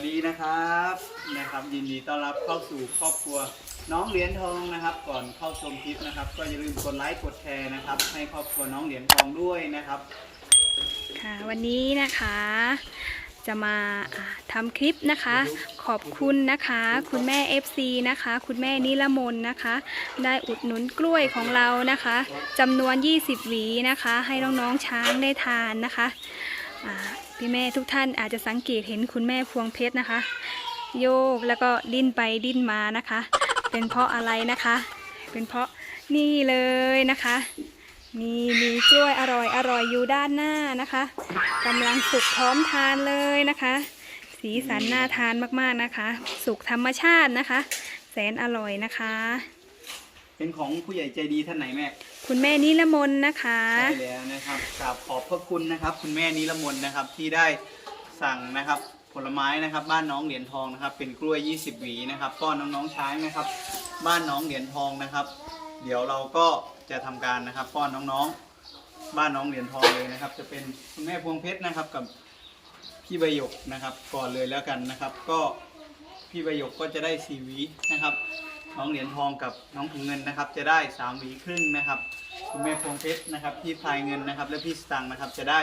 วัสดีนะครับนะครับ ยินดีต้อนรับเข้าสู่ครอบครัว น้องเหรียญทองนะครับ ก่อนเข้าชมคลิปนะครับ ก็อย่าลืมกดไลค์กดแชร์นะครับ ให้ครอบครัวน้องเหรียญทองด้วยนะครับ ค่ะวันนี้นะคะ จะมาอ่าทำคลิปนะคะ ขอบคุณนะคะ คุณแม่ FC นะคะ คุณแม่นิรมนนะคะ ได้อุดหนุนกล้วยของเรานะคะจำนวน 20 หวีนะคะ ให้น้องๆช้างได้ทานนะคะ พี่แม่ทุกท่านอาจจะสังเกตเห็นคุณแม่พวงเพชรนะคะ โยกแล้วก็ดิ้นไปดิ้นมานะคะ เป็นเพราะอะไรนะคะ เป็นเพราะนี่เลยนะคะมีมีกล้วยอร่อยอร่อยอยู่ด้านหน้านะคะกำลังสุกพร้อมทานเลยนะคะ สีสันน่าทานมากๆนะคะ สุกธรรมชาตินะคะ แสนอร่อยนะคะ เป็นของผู้ใหญ่ใจดีท่านไหนแม่ คุณแม่นิรมนนะคะใช่แล้วนะครับกราบขอบพระคุณนะครับ คุณแม่นิรมนนะครับที่ได้สั่งนะครับผลไม้นะครับ บ้านน้องเหรียญทองนะครับ เป็นกล้วย 20 หวีนะครับป้อนน้องๆช้างนะครับ บ้านน้องเหรียญทองนะครับ เดี๋ยวเราก็จะทำการนะครับป้อนน้องๆ บ้านน้องเหรียญทองเลยนะครับ จะเป็นคุณแม่พวงเพชรนะครับกับพี่ใบหยกนะครับ ก่อนเลยแล้วกันนะครับ ก็พี่ใบหยกก็จะได้สี่หวีนะครับน้องเหรียญทองกับน้องถุงเงินนะครับ จะได้สามหวีครึ่งนะครับ คุณแม่พวงเพชรนะครับพี่พายเงินนะครับ และพี่สตังค์นะครับจะได้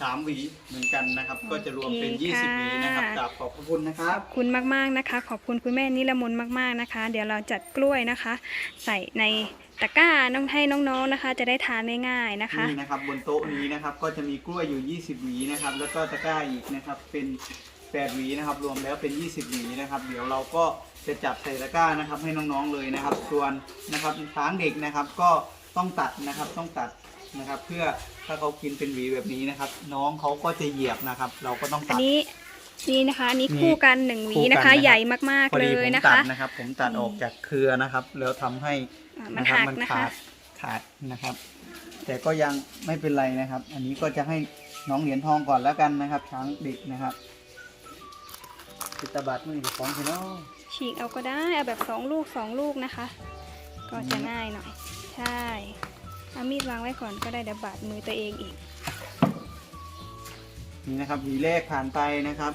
สามหวีเหมือนกันนะครับ ก็จะรวมเป็นโอเคค่ะ20หวีนะครับกราบขอบพระคุณนะครัขบ อบคุณมากๆนะคะ ขอบคุณคุณแม่นิรมนมากๆนะคะ เดี๋ยวเราจัดกล้วยนะคะ ใส่ในตะกร้าน้องให้น้องๆนะคะ จะได้ทานง่ายๆนะคะ นี่นะครับบนโต๊ะนี้นะครับก็จะมีกล้วยอยู่ 20 หวีนะครับแล้วก็ตะกร้าอีกนะครับเป็น 8 หวีนะครับรวมแล้วเป็น 20 หวีนะครับเดี๋ยวเราก็จะจับใส่ตะกร้านะครับให้น้องๆเลยนะครับ ส่วนนะครับช้างเด็กนะครับก็ ต้องตัดนะครับต้องตัดนะครับ เพื่อถ้าเขากินเป็นหวีแบบนี้นะครับ น้องเขาก็จะเหยียบนะครับ เราก็ต้องอัตันด นี้นี่นะคะอันนี่นี่คู่กันหนึ่งหวีคู่กันนะนะคะใหญ่มากพอๆเลดีผยมนะตัคะดนะครับ ผมตัดออกจากเครือนะครับ แล้วทำให้อ่ามันนะครับหักมันนะคะ ขาดขาดนะครับ แต่ก็ยังไม่เป็นไรนะครับ อันนี้ก็จะให้น้องเหรียญทองก่อนแล้วกันนะครับ ช้างเด็กนะครับติตบัตมือของพี่น้อง ฉีกเอาก็ได้เอาแบบสองลูกสองลูกนะคะ ก็จะอืมง่ายหน่อย ใช่เอามีดวางไว้ก่อนก็ได้เดี๋ยวบาดมือตัวเองอีก นี่นะครับหวีแรกผ่านไปนะครับ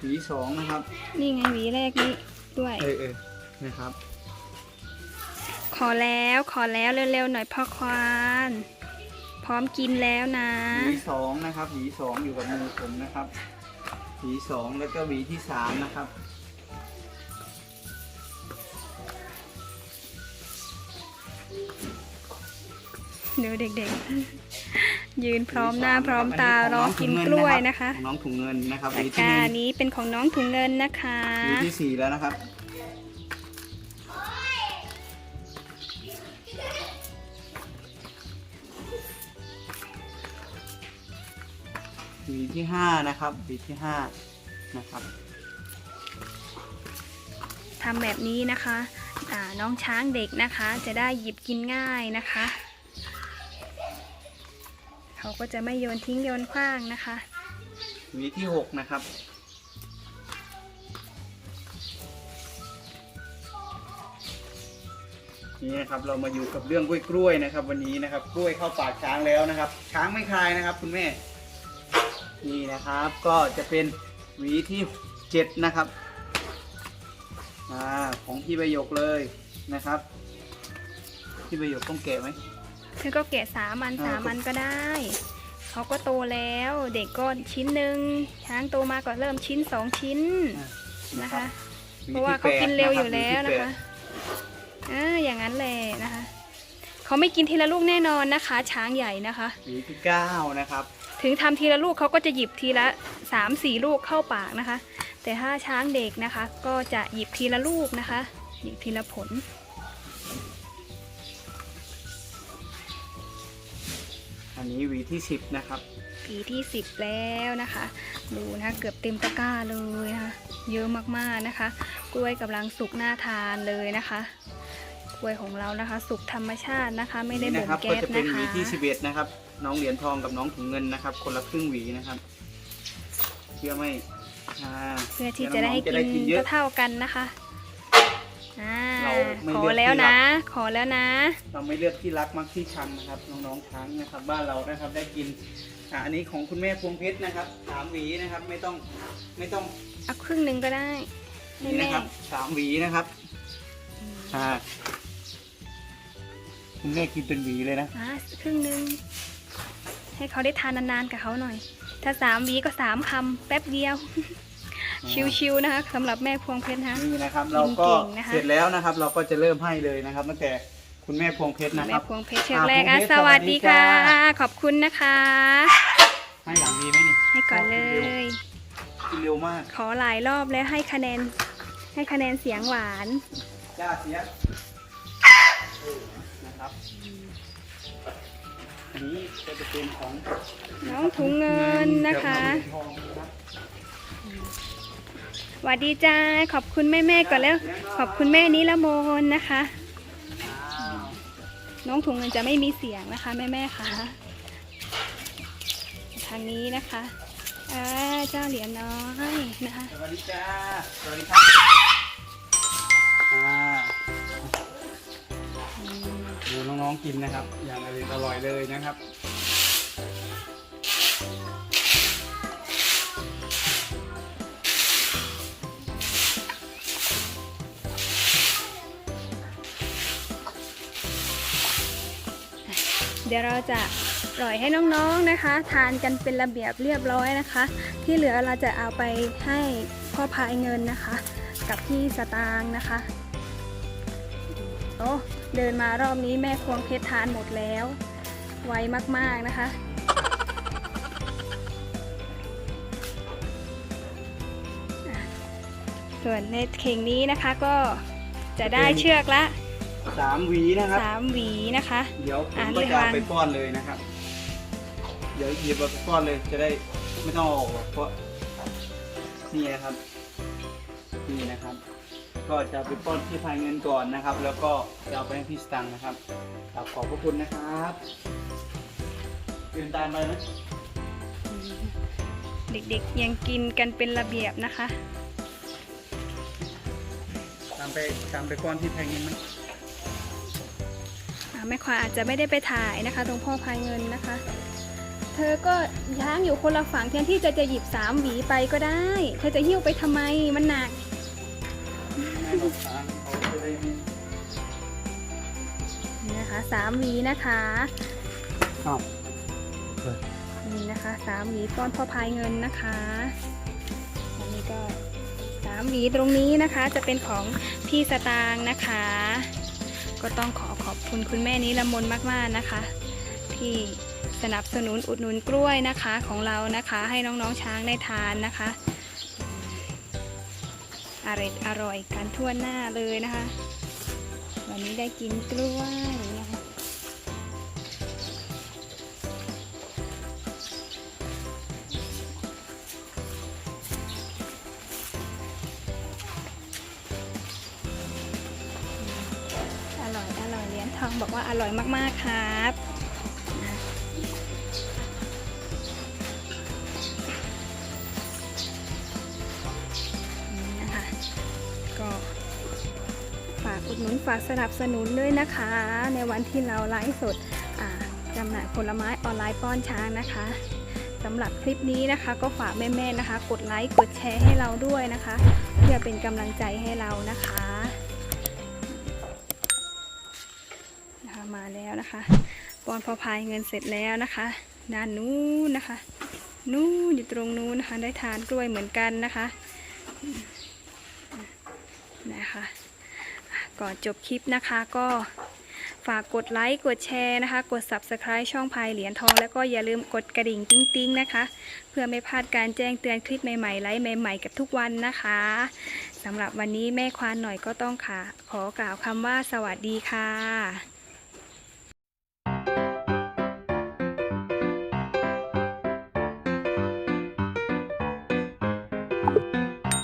หวีสองนะครับ นี่ไงหวีแรกนี้ด้วย เออเออนะครับ ขอแล้วขอแล้วเร็วๆหน่อยพ่อควานพร้อมกินแล้วนะหวีสองนะครับหวีสองอยู่กับมือผมนะครับหวีสองแล้วก็หวีที่สามนะครับ เดี๋ยวเด็กๆ ยืนพร้อมหน้าพร้อมตารอกินกล้วยนะคะของน้องถุงเงินนะครับหตะวีกที่ร้าหนึ่งนี้เป็นของน้องถุงเงินนะคะหวีที่สี่แล้วนะครับหวีที่ห้านะครับหวีที่ห้านะครับทำแบบนี้นะคะอ่าน้องช้างเด็กนะคะ จะได้หยิบกินง่ายนะคะ เขาก็จะไม่โยนทิ้งโยนขว้างนะคะหวีที่หกนะครับ นี่นะครับเรามาอยู่กับเรื่องกล้วยกล้วยๆนะครับ วันนี้นะครับกล้วยเข้าปากช้างแล้วนะครับ ช้างไม่คายนะครับ คุณแม่ นี่นะครับก็จะเป็นหวีที่เจ็ดนะครับอ่าของพี่ใบยกเลยนะครับ พี่ใบยกต้องแกะไหม เธอก็แกะสามอันอ่าสามอันก็ได้ เขาก็โตแล้ว เด็กก็ชิ้นหนึ่งช้างโตมาก็เริ่มชิ้นสองชิ้นอ่านะคะหวีเพราะว่าที่เขากินเร็วอยู่แปดแล้วหวีนะที่แปคะดเอออย่างนั้นแหละนะคะ เขาไม่กินทีละลูกแน่นอนนะคะ ช้างใหญ่นะคะหวีที่เก้านะครับ ถึงทำทีละลูกเขาก็จะหยิบทีละสามสี่ลูกเข้าปากนะคะ แต่ถ้าช้างเด็กนะคะ ก็จะหยิบทีละลูกนะคะ หยิบทีละผล อันนี้หวีที่สิบนะครับ ปีที่ 10 แล้วนะคะ ดูนะคะเกือบเต็มตะกร้าเลยนะคะเยอะมากๆนะคะ กล้วยกำลังสุกน่าทานเลยนะคะ กล้วยของเรานะคะ สุกธรรมชาตินะคะ ไม่ได้นี่บ่นะมครับ แก๊ก็สจะเป็นนะหวีคะที่สิบเอ็ดนะครับ น้องเหรียญทองกับน้องถุงเงินนะครับ คนละครึ่งหวีนะครับเชื่อไหมอ่าเพื่อที่จะได้ให้เยวน้องๆจะได้กินเยกิอะนเท่าๆกันนะคะ อ่าเราไม่ขอเลือกแล้วที่รันะกขอแล้วนะ เราไม่เลือกที่รักมักที่ชังนะครับน้องๆช้างนะครับ บ้านเรานะครับได้กินอ่าอันนี้ของคุณแม่พวงเพชรนะครับสามหวีนะครับไม่ต้องไม่ต้องเอาครึ่งหนึ่งก็ได้ ให้นี่แม่ นะครับสามหวีนะครับอ่าคุณแม่กินเป็นหวีเลยนะอ่าครึ่งหนึ่งให้เขาได้ทานนานๆกับเขาหน่อย ถ้าสามหวีก็สามคำแป๊บเดียว ชิวๆนะคะสำหรับแม่พวงเพชรนะคะนี่นะครับ เราก็เก่งๆนะคะเสร็จแล้วนะครับ เราก็จะเริ่มให้เลยนะครับ ตั้งแต่คุณแม่พวงเพชรนะคแม่รับพวงเพชรเชือกอ่าแรกพวงอะเพชรสวัสดีค่ะสวัสดีจ้าขอบคุณนะคะ ให้หลังดีไหมนี่ให้ก่อนเลยกินเร็วมาก ขอหลายรอบแล้วให้คะแนน ให้คะแนนเสียงหวานจ้าเสียเออนะครับอันนี้ก็จะเป็นของน้องถุงเงินนะคะ สวัสดีจ้า ขอบคุณแม่ๆก่อนแล้ว ขอบคุณแม่นิรมนนะคะ น้องถุงเงินจะไม่มีเสียงนะคะ แม่ๆค่ะ ทางนี้นะคะอ่าเจ้าเหรียญน้อยนะคะ สวัสดีจ้า สวัสดีครับอ่าดูน้องๆกินนะครับ อย่างอร่อยเลยนะครับ เดี๋ยวเราจะปล่อยให้น้องๆนะคะ ทานกันเป็นระเบียบเรียบร้อยนะคะ ที่เหลือเราจะเอาไปให้พ่อพายเงินนะคะ กับพี่สตางค์นะคะโอ้เดินมารอบนี้แม่ควงเพชรทานหมดแล้ว ไวมากๆนะคะส่วนในเข่งนี้นะคะก็จะได้เชือกละ สามหวีนะครับ สามหวีนะคะ เดี๋ยวผมอะก็เรียกจะเอาว่าไปป้อนเลยนะครับ เดี๋ยวหยิบเอาไปป้อนเลยจะได้ไม่ต้องเอาออกหรอกเพราะนี่นะครับ นี่นะครับ ก็จะเอาไปป้อนที่พายเงินก่อนนะครับ แล้วก็จะเอาไปให้พี่สตังค์นะครับกราบขอบพระคุณนะครับเดินตามไปนะเด็กๆยังกินกันเป็นระเบียบนะคะ ตามไปตามไปป้อนที่พายเงินไหมอ่า แม่ควายอาจจะไม่ได้ไปถ่ายนะคะ ตรงพ่อพายเงินนะคะ เธอก็ย้างอยู่คนละฝั่งแทนที่จะจะหยิบสามหวีไปก็ได้ เธอจะหิ้วไปทำไมมันหนักให้ลูกค้าเขาจะได้ไม่นี่นะคะสามหวีนะคะอ้าวนี่นะคะสามหวีป้อนพ่อพายเงินนะคะอันนี้ก็สามหวีตรงนี้นะคะจะเป็นของพี่สตางค์นะคะ ก็ต้องขอ ขอบคุณคุณแม่นี้ละมนมากๆนะคะ ที่สนับสนุนอุดหนุนกล้วยนะคะของเรานะคะ ให้น้องๆช้างได้ทานนะคะอร่อยอร่อยกันทั่วหน้าเลยนะคะ วันนี้ได้กินกล้วย ทองบอกว่าอร่อยมาก ๆ ครับนะนี่นะคะก็ฝากอุดหนุนฝากสนับสนุนด้วยนะคะ ในวันที่เราไลฟ์สดจำหน่ายผลไม้ออนไลน์ป้อนช้างนะคะสำหรับคลิปนี้นะคะ ก็ฝากแม่ๆนะคะ กดไลค์กดแชร์ให้เราด้วยนะคะ เพื่อเป็นกำลังใจให้เรานะคะ นะคะปอนพอพายเงินเสร็จแล้วนะคะ ด้านนู้นนะคะ นู้นอยู่ตรงนู้นนะคะ ได้ทานกล้วยเหมือนกันนะคะนะคะก่อนจบคลิปนะคะก็ฝากกดไลค์กดแชร์นะคะ กด subscribe ช่องพายเหรียญทอง แล้วก็อย่าลืมกดกระดิ่งติ้งๆนะคะ เพื่อไม่พลาดการแจ้งเตือนคลิปใหม่ๆไลฟ์ใหม่ๆกับทุกวันนะคะสำหรับวันนี้แม่ควานหน่อยก็ต้องค่ะขอกล่าวคำว่าสวัสดีค่ะ